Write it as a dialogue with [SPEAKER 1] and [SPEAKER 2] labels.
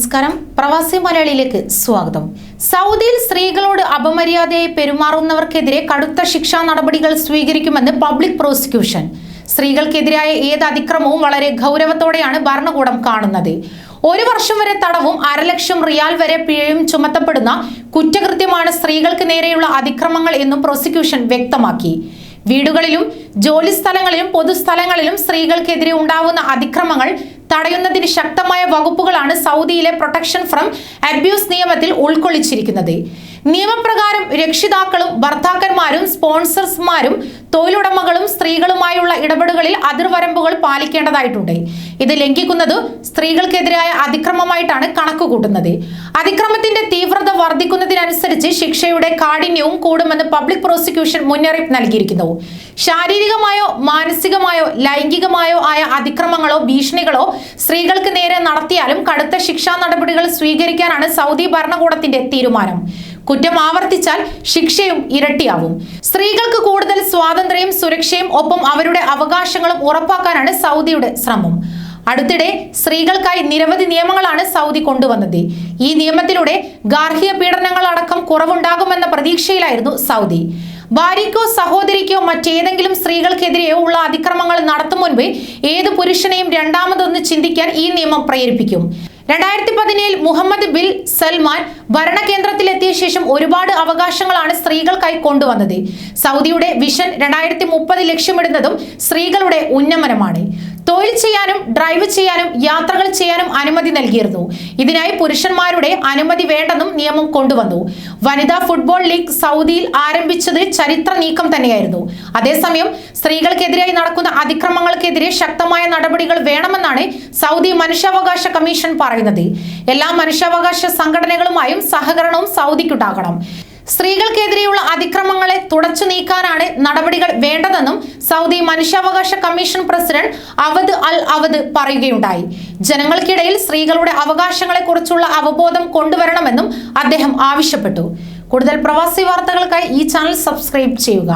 [SPEAKER 1] നമസ്കാരം. പ്രവാസി മലയാളിയിലേക്ക് സ്വാഗതം. സൗദിയിൽ സ്ത്രീകളോട് അപമര്യാദയായി പെരുമാറുന്നവർക്കെതിരെ കടുത്ത ശിക്ഷാ നടപടികൾ സ്വീകരിക്കുമെന്ന് പബ്ലിക് പ്രോസിക്യൂഷൻ. സ്ത്രീകൾക്കെതിരായ ഏത് അതിക്രമവും വളരെ ഗൗരവത്തോടെയാണ് ഭരണകൂടം കാണുന്നത്. ഒരു വർഷം വരെ തടവും അരലക്ഷം റിയാൽ വരെ പിഴയും ചുമത്തപ്പെടുന്ന കുറ്റകൃത്യമാണ് സ്ത്രീകൾക്ക് നേരെയുള്ള അതിക്രമങ്ങൾ എന്നും പ്രോസിക്യൂഷൻ വ്യക്തമാക്കി. വീടുകളിലും ജോലിസ്ഥലങ്ങളിലും പൊതുസ്ഥലങ്ങളിലും സ്ത്രീകൾക്കെതിരെ ഉണ്ടാവുന്ന അതിക്രമങ്ങൾ തടയുന്നതിന് ശക്തമായ വകുപ്പുകളാണ് സൗദിയിലെ പ്രൊട്ടക്ഷൻ ഫ്രം അബ്യൂസ് നിയമത്തിൽ ഉൾക്കൊള്ളിച്ചിരിക്കുന്നത്. നിയമപ്രകാരം രക്ഷിതാക്കളും ഭർത്താക്കന്മാരും സ്പോൺസേഴ്സ്മാരും തൊഴിലുടമകളും സ്ത്രീകളുമായുള്ള ഇടപെടലുകളിൽ അതിർവരമ്പുകൾ പാലിക്കേണ്ടതായിട്ടുണ്ട്. ഇത് ലംഘിക്കുന്നത് സ്ത്രീകൾക്കെതിരായ അതിക്രമമായിട്ടാണ് കണക്ക് കൂട്ടുന്നത് അതിക്രമത്തിന്റെ തീവ്രത വർദ്ധിക്കുന്നതിനനുസരിച്ച് ശിക്ഷയുടെ കാഠിന്യവും കൂടുമെന്ന് പബ്ലിക് പ്രോസിക്യൂഷൻ മുന്നറിയിപ്പ് നൽകിയിരിക്കുന്നു. ശാരീരികമായോ മാനസികമായോ ലൈംഗികമായോ ആയ അതിക്രമങ്ങളോ ഭീഷണികളോ സ്ത്രീകൾക്ക് നേരെ നടത്തിയാലും കടുത്ത ശിക്ഷാ നടപടികൾ സ്വീകരിക്കാനാണ് സൗദി ഭരണകൂടത്തിന്റെ തീരുമാനം. കുറ്റം ആവർത്തിച്ചാൽ ശിക്ഷയും ഇരട്ടിയാവും. സ്ത്രീകൾക്ക് കൂടുതൽ സ്വാതന്ത്ര്യവും സുരക്ഷയും ഒപ്പം അവരുടെ അവകാശങ്ങളും ഉറപ്പാക്കാനാണ് സൗദിയുടെ ശ്രമം. അടുത്തിടെ സ്ത്രീകൾക്കായി നിരവധി നിയമങ്ങളാണ് സൗദി കൊണ്ടുവന്നത്. ഈ നിയമത്തിലൂടെ ഗാർഹിക പീഡനങ്ങളടക്കം കുറവുണ്ടാകുമെന്ന പ്രതീക്ഷയിലായിരുന്നു സൗദി. ഭാര്യയ്ക്കോ സഹോദരിക്കോ മറ്റേതെങ്കിലും സ്ത്രീകൾക്കെതിരെയോ ഉള്ള അതിക്രമങ്ങൾ നടത്തും മുൻപ് ഏത് പുരുഷനെയും രണ്ടാമതൊന്ന് ചിന്തിക്കാൻ ഈ നിയമം പ്രേരിപ്പിക്കും. രണ്ടായിരത്തി പതിനേഴിൽ മുഹമ്മദ് ബിൽ സൽമാൻ ഭരണകേന്ദ്രത്തിലെത്തിയ ശേഷം ഒരുപാട് അവകാശങ്ങളാണ് സ്ത്രീകൾക്കായി കൊണ്ടുവന്നത്. സൗദിയുടെ വിഷൻ രണ്ടായിരത്തി മുപ്പത് ലക്ഷ്യമിടുന്നതും സ്ത്രീകളുടെ ഉന്നമനമാണ്. തൊഴിൽ ചെയ്യാനും ഡ്രൈവ് ചെയ്യാനും യാത്രകൾ ചെയ്യാനും അനുമതി നൽകിയിരുന്നു. ഇതിനായി പുരുഷന്മാരുടെ അനുമതി വേണ്ടെന്നും നിയമം കൊണ്ടുവന്നു. വനിതാ ഫുട്ബോൾ ലീഗ് സൗദിയിൽ ആരംഭിച്ചത് ചരിത്ര നീക്കം തന്നെയായിരുന്നു. അതേസമയം സ്ത്രീകൾക്കെതിരായി നടക്കുന്ന അതിക്രമങ്ങൾക്കെതിരെ ശക്തമായ നടപടികൾ വേണമെന്നാണ് സൗദി മനുഷ്യാവകാശ കമ്മീഷൻ പറയുന്നത്. എല്ലാ മനുഷ്യാവകാശ സംഘടനകളുമായും സഹകരണവും സൗദിക്കുണ്ടാകണം. സ്ത്രീകൾക്കെതിരെയുള്ള അതിക്രമങ്ങളെ തുടച്ചു നീക്കാനാണ് നടപടികൾ വേണ്ടതെന്നും സൗദി മനുഷ്യാവകാശ കമ്മീഷൻ പ്രസിഡന്റ് അവദ് അൽ അവദ് പറയുകയുണ്ടായി. ജനങ്ങൾക്കിടയിൽ സ്ത്രീകളുടെ അവകാശങ്ങളെക്കുറിച്ചുള്ള അവബോധം കൊണ്ടുവരണമെന്നും അദ്ദേഹം ആവശ്യപ്പെട്ടു. കൂടുതൽ പ്രവാസി വാർത്തകൾക്കായി ഈ ചാനൽ സബ്സ്ക്രൈബ് ചെയ്യുക.